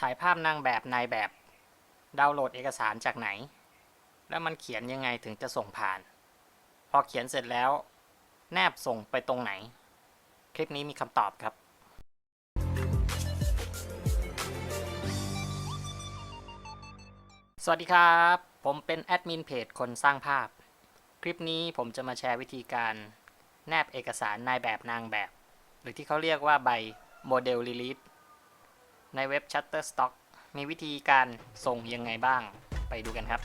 ถ่ายภาพนางแบบนายแบบ ดาวน์โหลดเอกสารจากไหน แล้วมันเขียนยังไงถึงจะส่งผ่าน พอเขียนเสร็จแล้ว แนบส่งไปตรงไหน คลิปนี้มีคำตอบครับสวัสดีครับ ผมเป็นแอดมินเพจคนสร้างภาพ คลิปนี้ผมจะมาแชร์วิธีการ แนบเอกสารนายแบบนางแบบ หรือที่เขาเรียกว่าใบโมเดล Release ในเว็บ Shutterstock มีวิธีการส่งยังไงบ้างไปดูกันครับ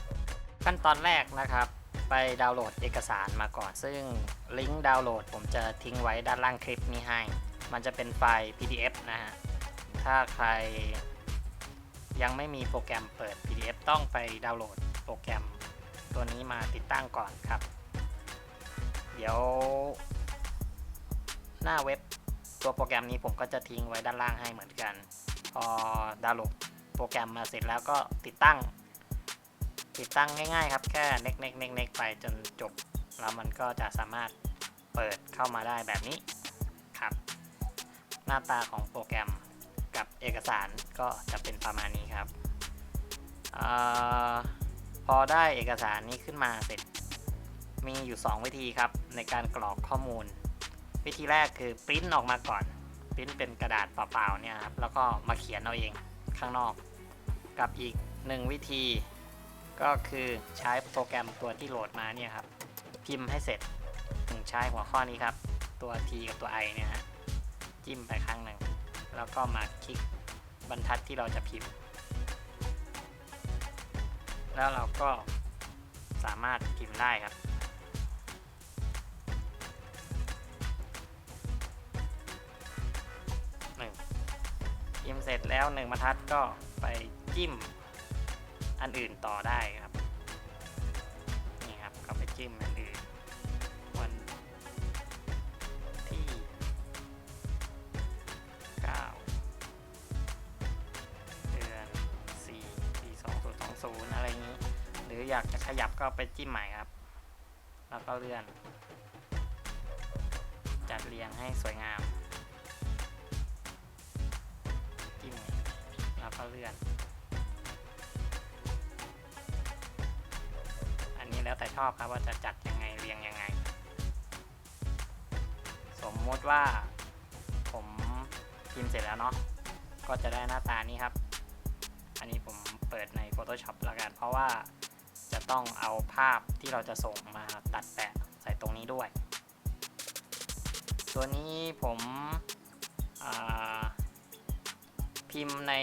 ขั้นตอนแรกนะครับ ไปดาวน์โหลดเอกสารมาก่อน ซึ่งลิงก์ดาวน์โหลดผมจะทิ้งไว้ด้านล่างคลิปนี้ให้ มันจะเป็นไฟล์ PDF นะฮะ ถ้าใครยังไม่มีโปรแกรมเปิด PDF ต้องไปดาวน์โหลดโปรแกรมตัวนี้มาติดตั้งก่อนครับ เดี๋ยว หน้าเว็บตัวโปรแกรมนี้ผมก็จะทิ้งไว้ด้านล่างให้เหมือนกัน พอดาวน์โหลดโปรแกรมมาเสร็จแล้วก็ติดตั้ง ติดตั้งง่ายๆครับแค่เน็กเน็กเน็กเน็กไปจนจบ แล้วมันก็จะสามารถเปิดเข้ามาได้แบบนี้ครับ หน้าตาของโปรแกรมกับเอกสารก็จะเป็นประมาณนี้ครับอพอได้เอกสารนี้ขึ้นมาเสร็จ มีอยู่ 2 วิธีครับในการกรอกข้อมูล วิธีแรกคือปริ้นออกมาก่อน ปริ้นเป็นกระดาษเปล่าๆเนี่ยครับแล้วก็มาเขียนเอาเองข้างนอก กับอีกหนึ่งวิธี ก็คือใช้โปรแกรมตัวที่โหลดมาเนี่ยครับพิมพ์ให้เสร็จถึงใช้หัวข้อนี้ครับ ตัว T กับตัว I เนี่ยฮะจิ้มไปครั้งหนึ่งแล้วก็มาคลิกบรรทัดที่เราจะพิมพ์ แล้วเราก็สามารถพิมพ์ได้ครับ พิมพ์เสร็จแล้วหนึ่งบรรทัดก็ไปจิ้มอันอื่นต่อได้ครับนี่ครับก็ไปจิ้มอันอื่นวันที่9เดือน4ปี2020อะไรอย่างนี้ หรืออยากจะขยับก็ไปจิ้มใหม่ครับ แล้วก็เลื่อน จัดเรียงให้สวยงาม แล้วก็เลื่อน อันนี้แล้วแต่ชอบครับว่าจะจัดยังไงเรียงยังไง สมมติว่าผมพิมพ์เสร็จแล้วเนาะ ก็จะได้หน้าตานี้ครับ อันนี้ผมเปิดใน Photoshop แล้วกัน เพราะว่าจะต้องเอาภาพที่เราจะส่งมาตัดแปะใส่ตรงนี้ด้วย ตัวนี้ผมอ่า พิมพ์ใน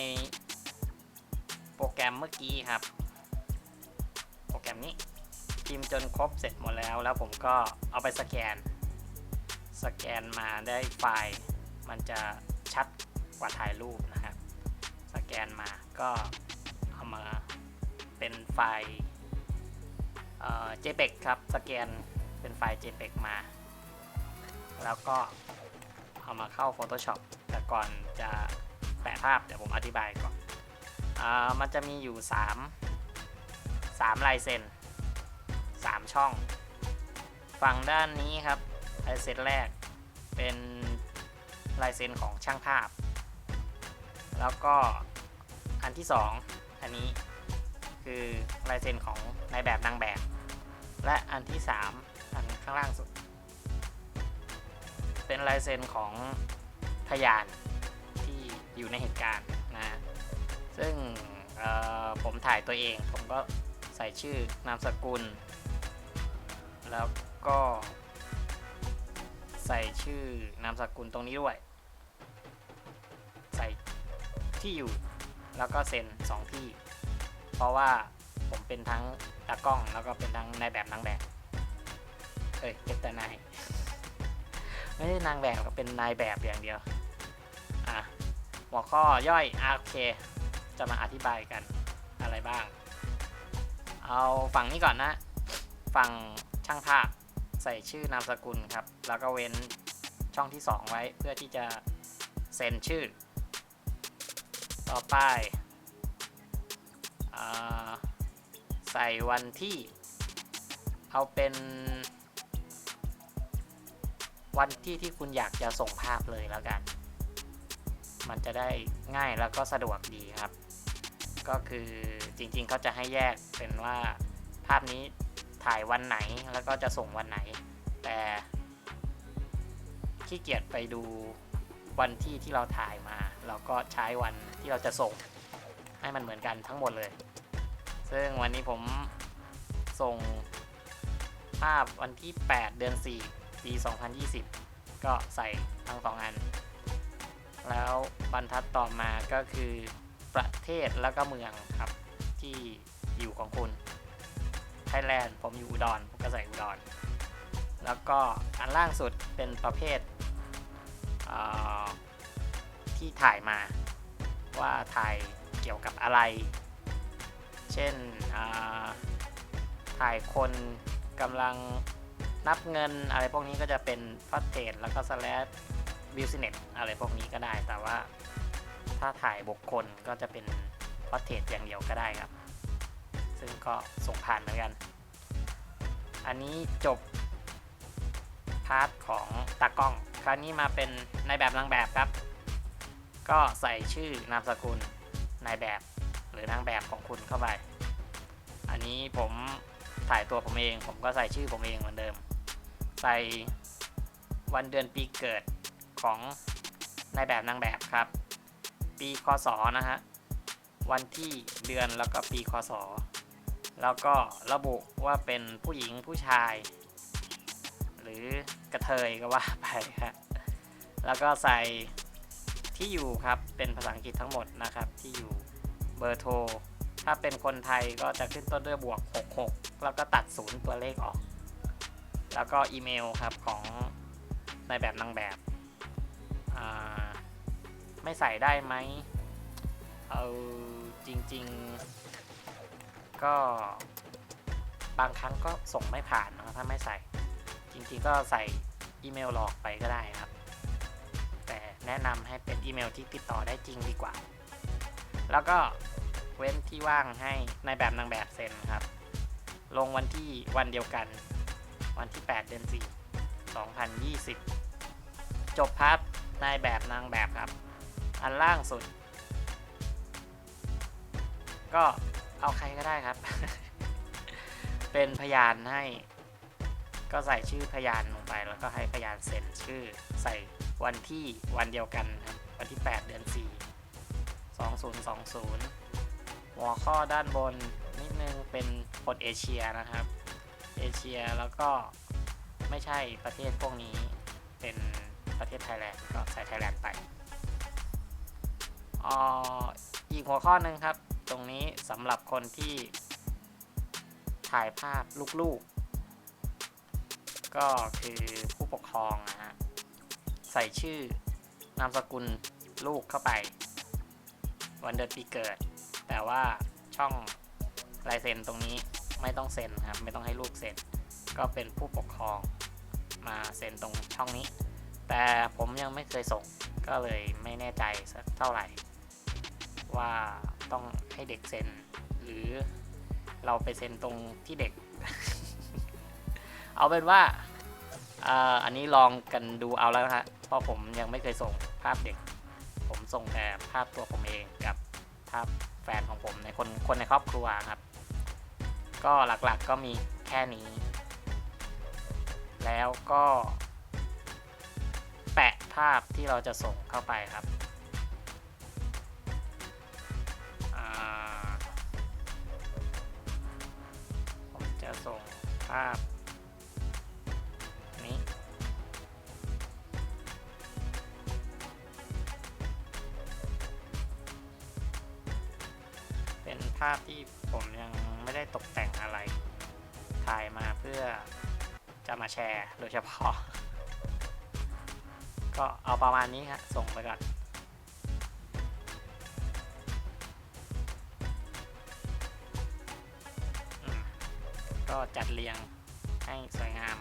โปรแกรมเมื่อกี้ครับ โปรแกรมนี้พิมพ์จนครบเสร็จหมดแล้ว แล้วผมก็เอาไปสแกน สแกนมาได้ไฟล์ มันจะชัดกว่าถ่ายรูปนะครับ สแกนมาก็เอามาเป็นไฟล์เอ่อ JPEG ครับ สแกนเป็นไฟล์ JPEG มา แล้วก็เอามาเข้า Photoshop แต่ก่อนจะ แปะภาพเดี๋ยวผมอธิบายก่อนอามันจะมีอยู่ 3 3ลายเซ็น3 ช่อง ฝั่งด้านนี้ครับลายเซ็นแรกเป็นลายเซ็นของช่างภาพ แล้วก็อันที่ 2 อันนี้คือลายเซ็นของนายแบบนางแบบ และอันที่ 3 อันข้างล่างสุด เป็นลายเซ็นของพยานที่ อยู่ในเหตุการณ์นะ ซึ่งผมถ่ายตัวเอง ผมก็ใส่ชื่อนามสกุล แล้วก็ใส่ชื่อนามสกุลตรงนี้ด้วย ใส่ที่อยู่แล้วก็เซ็นสองที่ เพราะว่าผมเป็นทั้งตากล้องแล้วก็เป็นทั้งนายแบบนางแบบเอ้ยเป็นแต่นายไม่ใช่นางแบบก็เป็นนายแบบอย่างเดียว หัวข้อย่อยอะโอเค จะมาอธิบายกันอะไรบ้าง เอาฝั่งนี้ก่อนนะ ฝั่งช่างภาพใส่ชื่อนามสกุลครับ แล้วก็เว้นช่องที่ 2 ไว้เพื่อที่จะเซ็นชื่อ ต่อไปอใส่วันที่ เอาเป็นวันที่ที่คุณอยากจะส่งภาพเลยแล้วกัน มันจะได้ง่ายแล้วก็สะดวกดีครับ ก็คือจริงๆเขาจะให้แยกเป็นว่าภาพนี้ถ่ายวันไหนแล้วก็จะส่งวันไหน แต่ขี้เกียจไปดูวันที่ที่เราถ่ายมา เราก็ใช้วันที่เราจะส่งให้มันเหมือนกันทั้งหมดเลย ซึ่งวันนี้ผมส่งภาพวันที่ 8 เดือน 4 ปี 2020 ก็ใส่ทั้งสองอัน แล้วบรรทัดต่อมาก็คือประเทศแล้วก็เมืองครับที่อยู่ของคุณไทยแลนด์ผมอยู่อุดรผมก็ใส่อุดร แล้วก็อันล่างสุดเป็นประเภทเที่ถ่ายมา ว่าถ่ายเกี่ยวกับอะไร เช่นถ่ายคนกำลังนับเงินอะไรพวกนี้ก็จะเป็นพอเทรแล้วก็สแลช บิสเนสอะไรพวกนี้ก็ได้ แต่ว่าถ้าถ่ายบุคคลก็จะเป็นพอเทรอย่างเดียวก็ได้ครับ ซึ่งก็ส่งผ่านเหมือนกัน อันนี้จบพาร์ทของตากล้อง คราวนี้มาเป็นในแบบนางแบบครับ ก็ใส่ชื่อนามสกุลนายแบบหรือนางแบบของคุณเข้าไป อันนี้ผมถ่ายตัวผมเอง ผมก็ใส่ชื่อผมเองเหมือนเดิม ใส่วันเดือนปีเกิด ของนายแบบนางแบบครับ ปีคศนะฮะวันที่เดือนแล้วก็ปีคศ แล้วก็ระบุว่าเป็นผู้หญิงผู้ชาย หรือกระเทยก็ว่าไปครับแล้วก็ใส่ที่อยู่ครับเป็นภาษาอังกฤษทั้งหมดนะครับที่อยู่เบอร์โทรถ้าเป็นคนไทยก็จะขึ้นต้นด้วยบวก 66 แล้วก็ตัดศูนย์ตัวเลขออก แล้วก็อีเมลครับของในแบบนางแบบ ไม่ใส่ได้ไหม เอาจริง ๆ ก็บางครั้งก็ส่งไม่ผ่านนะถ้าไม่ใส่ จริง ๆ ก็ใส่อีเมลหลอกไปก็ได้ครับ แต่แนะนำให้เป็นอีเมลที่ติดต่อได้จริงดีกว่า แล้วก็เว้นที่ว่างให้ในแบบนางแบบเซ็นครับ ลงวันที่วันเดียวกัน วันที่ 8 เดือน4 2020 จบพับ นายแบบนางแบบครับ อันล่างสุด ก็เอาใครก็ได้ครับ เป็นพยานให้ ก็ใส่ชื่อพยานลงไป แล้วก็ให้พยานเซ็นชื่อใส่วันที่วันเดียวกันครับ วันที่ 8 เดือน 4 2020 หัวข้อด้านบนนิดนึงเป็นคนเอเชียนะครับ เอเชียแล้วก็ไม่ใช่ประเทศพวกนี้เป็น ประเทศไทยแลนด์ก็ใส่ไทยแลนด์ไปอ่ออีกหัวข้อหนึ่งครับ ตรงนี้สำหรับคนที่ถ่ายภาพลูกๆ ก็คือผู้ปกครองนะฮะใส่ชื่อนามสกุลลูกเข้าไป วันเดือนปีเกิด แต่ว่าช่องลายเซ็นตรงนี้ไม่ต้องเซ็นครับ ไม่ต้องให้ลูกเซ็น ก็เป็นผู้ปกครองมาเซ็นตรงช่องนี้ แต่ผมยังไม่เคยส่งก็เลยไม่แน่ใจสักเท่าไหร่ ว่าต้องให้เด็กเซ็น หรือเราไปเซ็นตรงที่เด็ก เอาเป็นว่าอันนี้ลองกันดูเอาแล้วนะฮะเพราะผมยังไม่เคยส่งภาพเด็ก ผมส่งแต่ภาพตัวผมเองกับภาพแฟนของผมในคนคนในครอบครัวครับ ก็หลักๆก็มีแค่นี้ แล้วก็าพที่เราจะส่งเข้าไปครับผมจะส่งภาพนี้เป็นภาพที่ผมยังไม่ได้ตกแต่งอะไร ถ่ายมาเพื่อจะมาแชร์โดยเฉพาะ ก็เอาประมาณนี้ฮะส่งไปก่อนก็จัดเรียงให้สวยงาม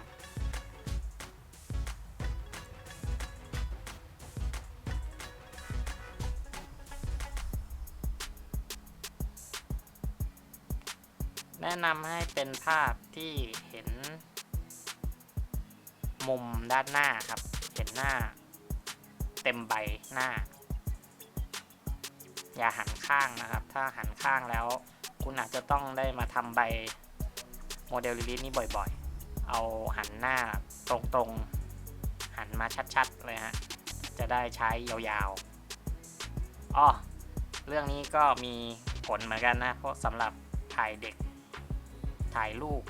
แนะนำให้เป็นภาพที่เห็น มุมด้านหน้าครับ เห็นหน้า ต็มใบหน้า อย่าหันข้างนะครับ ถ้าหันข้างแล้ว คุณอาจจะต้องได้มาทำใบโมเดลลิลิสนี้บ่อยๆ เอาหันหน้าตรงๆ หันมาชัดๆ เลยฮะ จะได้ใช้ยาวๆอ้อเรื่องนี้ก็มีผลเหมือนกันนะ เพราะสำหรับถ่ายเด็ก ถ่ายลูก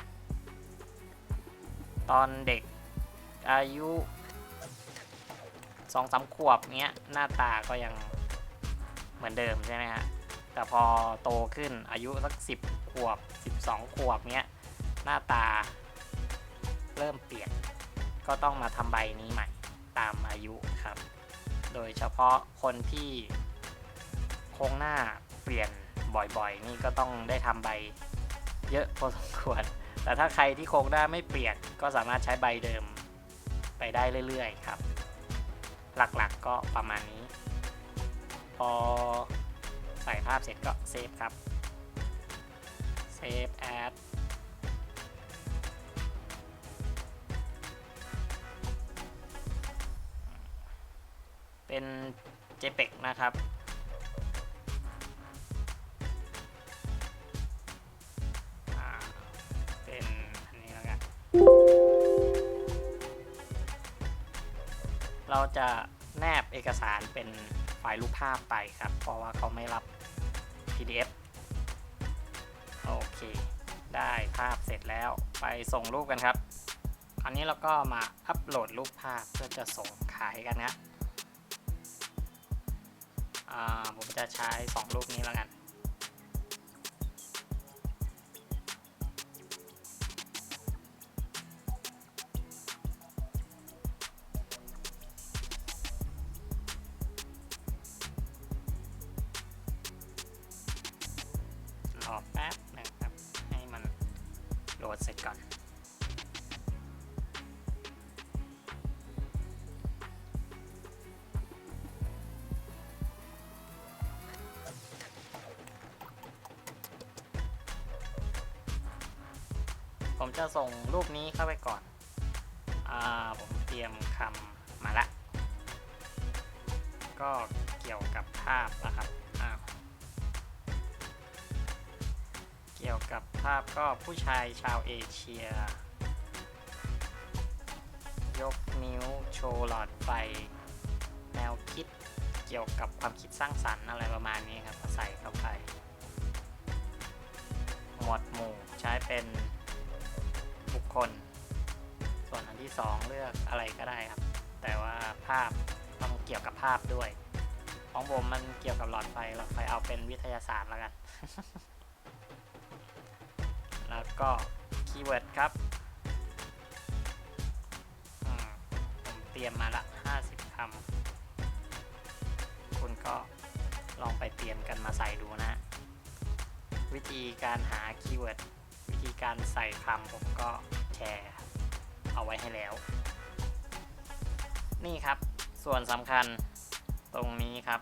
ตอนเด็กอายุ สองสามขวบเนี้ยหน้าตาก็ยังเหมือนเดิมใช่ไหมฮะแต่พอโตขึ้นอายุสักสิบขวบสิบสองขวบเนี้ยหน้าตาเริ่มเปลี่ยน ก็ต้องมาทำใบนี้ใหม่ตามอายุครับ โดยเฉพาะคนที่โครงหน้าเปลี่ยนบ่อยๆ นี่ก็ต้องได้ทำใบเยอะพอสมควร แต่ถ้าใครที่โครงหน้าไม่เปลี่ยนก็สามารถใช้ใบเดิมไปได้เรื่อยๆครับ หลักๆก็ประมาณนี้ พอใส่ภาพเสร็จก็เซฟครับ เซฟแอดเป็น JPEG นะครับ อกสารเป็นไฟล์รูปภาพไปครับ เพราะว่าเขาไม่รับ PDF โอเค ได้ภาพเสร็จแล้วไปส่งรูปกันครับอันนี้เราก็มาอัปโหลดรูปภาพเพื่อจะส่งขายกันนะผมจะใช้ 2 รูปนี้แล้วกัน จะส่งรูปนี้เข้าไปก่อนอ่าผมเตรียมคำมาละ ก็เกี่ยวกับภาพนะครับอ้าวเกี่ยวกับภาพก็ผู้ชายชาวเอเชีย ยกนิ้วโชว์หลอดไฟ แนวคิดเกี่ยวกับความคิดสร้างสรรค์อะไรประมาณนี้ครับใส่เข้าไป หมวดหมู่ใช้เป็น บุคคล ส่วนอันที่สองเลือกอะไรก็ได้ครับ แต่ว่าภาพต้องเกี่ยวกับภาพด้วย ของผมมันเกี่ยวกับหลอดไฟหลอดไฟเอาเป็นวิทยาศาสตร์แล้วกัน แล้วก็คีย์เวิร์ดครับผมเตรียมมาละ 50 คำ คุณก็ลองไปเตรียมกันมาใส่ดูนะ วิธีการหาคีย์เวิร์ด การใส่คำผมก็แชร์เอาไว้ให้แล้ว นี่ครับ ส่วนสำคัญตรงนี้ครับ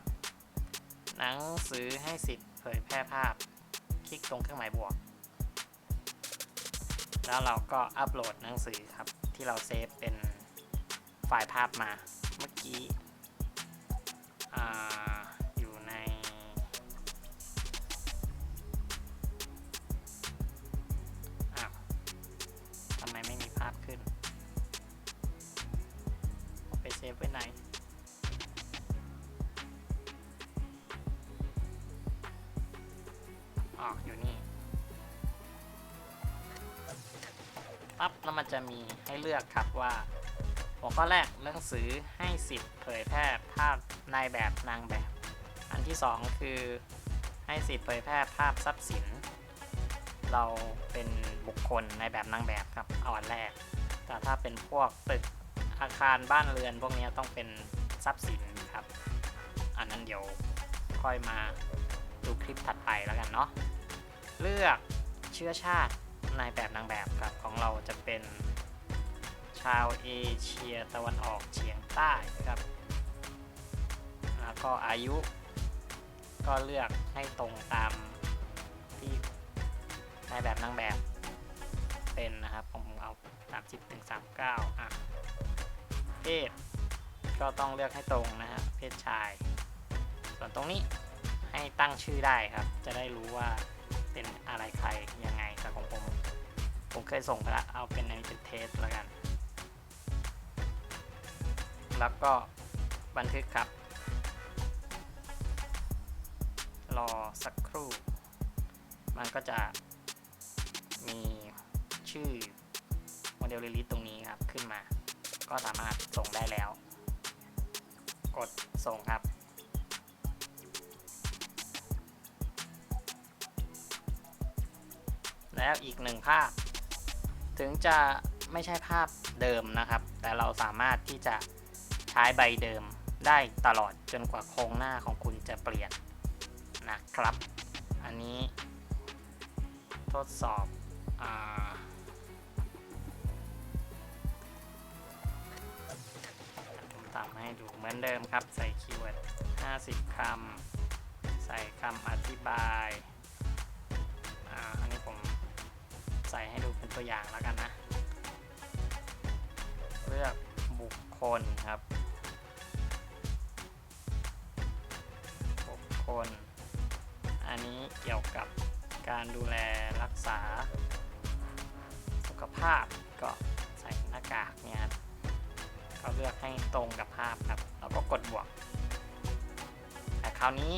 หนังสือให้สิทธิ์เผยแพร่ภาพ คลิกตรงเครื่องหมายบวก แล้วเราก็อัปโหลดหนังสือครับ ที่เราเซฟเป็นไฟล์ภาพมาเมื่อกี้อา ไปไหนอ๋ออยู่นี่ ปั๊บแล้วมันจะมีให้เลือกครับว่า หัวข้อแรกหนังสือให้สิทธิ์เผยแพร่ภาพนายแบบนางแบบ อันที่ 2 คือให้สิทธิ์เผยแพร่ภาพทรัพย์สิน เราเป็นบุคคลในแบบนางแบบครับเอาอันแรก แต่ถ้าเป็นพวกตึก อาคารบ้านเรือนพวกนี้ต้องเป็นทรัพย์สินครับ อันนั้นเดี๋ยวค่อยมาดูคลิปถัดไปแล้วกันเนาะ เลือกเชื้อชาติในแบบนางแบบครับของเราจะเป็นชาวเอเชียตะวันออกเฉียงใต้ครับ แล้วก็อายุก็เลือกให้ตรงตามที่ในแบบนางแบบเป็นนะครับ ผมเอา 30ถึง39 อะ เพศ ก็ต้องเลือกให้ตรงนะฮะเพศชาย ส่วนตรงนี้ให้ตั้งชื่อได้ครับ จะได้รู้ว่าเป็นอะไรใครยังไงแต่ของผมผมเคยส่งไปละเอาเป็น animated test แล้วกัน แล้วก็บันทึกครับรอสักครู่ มันก็จะมีชื่อโมเดล release ตรงนี้ครับ ขึ้นมา ก็สามารถส่งได้แล้ว กดส่งครับ แล้วอีกหนึ่งภาพ ถึงจะไม่ใช่ภาพเดิมนะครับ แต่เราสามารถที่จะใช้ใบเดิมได้ตลอดจนกว่าโครงหน้าของคุณจะเปลี่ยนนะครับ อันนี้ทดสอบอ่า ให้ดูเหมือนเดิมครับ ใส่คีย์เวิร์ด 50 คำ ใส่คำอธิบายอ่าอันนี้ผมใส่ให้ดูเป็นตัวอย่างแล้วกันนะ เลือกบุคคลครับ บุคคล อันนี้เกี่ยวกับการดูแลรักษา สุขภาพก็ใส่หน้ากากเนี่ยครับ ก็เลือกให้ตรงกับภาพครับ แล้วก็กดบวก แต่คราวนี้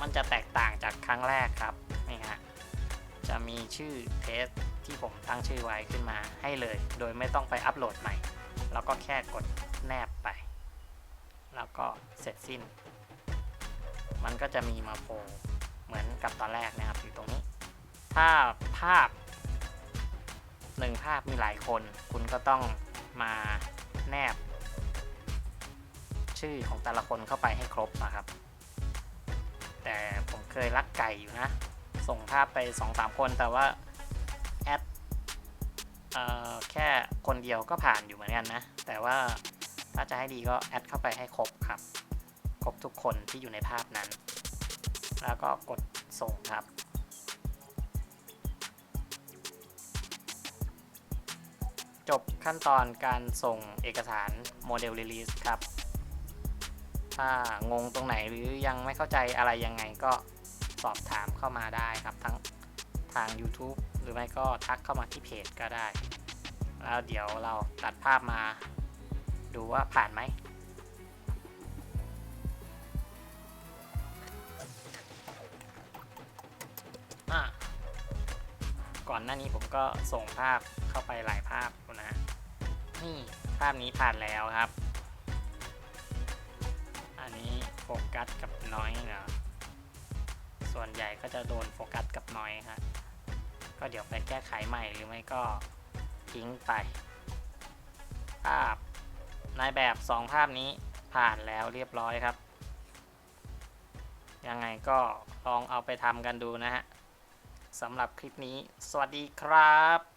มันจะแตกต่างจากครั้งแรกครับนี่ฮะจะมีชื่อเทสที่ผมตั้งชื่อไว้ขึ้นมาให้เลย โดยไม่ต้องไปอัปโหลดใหม่ แล้วก็แค่กดแนบไป แล้วก็เสร็จสิ้น มันก็จะมีมาโผล่เหมือนกับตอนแรกนะครับอยู่ตรงนี้ ถ้าภาพหนึ่งภาพมีหลายคน คุณก็ต้องมาแนบ ชื่อของแต่ละคนเข้าไปให้ครบนะครับ แต่ผมเคยลักไก่อยู่นะ ส่งภาพไป 2-3 คนแต่ว่าแอดแค่คนเดียวก็ผ่านอยู่เหมือนกันนะ แต่ว่าถ้าจะให้ดีก็แอดเข้าไปให้ครบครับ ครบทุกคนที่อยู่ในภาพนั้น แล้วก็กดส่งครับจบขั้นตอนการส่งเอกสารโมเดล Release ครับ ถ้างงตรงไหนหรือยังไม่เข้าใจอะไรยังไงก็สอบถามเข้ามาได้ครับทั้งทาง YouTube หรือไม่ก็ทักเข้ามาที่เพจก็ได้ แล้วเดี๋ยวเราตัดภาพมา ดูว่าผ่านไหมก่อนหน้านี้ผมก็ส่งภาพเข้าไปหลายภาพอยู่นะ นี่ภาพนี้ผ่านแล้วครับ โฟกัสกับน้อยเนะส่วนใหญ่ก็จะโดนโฟกัสกับน้อยครับก็เดี๋ยวไปแก้ไขใหม่หรือไม่ก็ทิ้งไปภาพในแบบ 2 ภาพนี้ผ่านแล้วเรียบร้อยครับ ยังไงก็ลองเอาไปทำกันดูนะฮะสำหรับคลิปนี้ สวัสดีครับ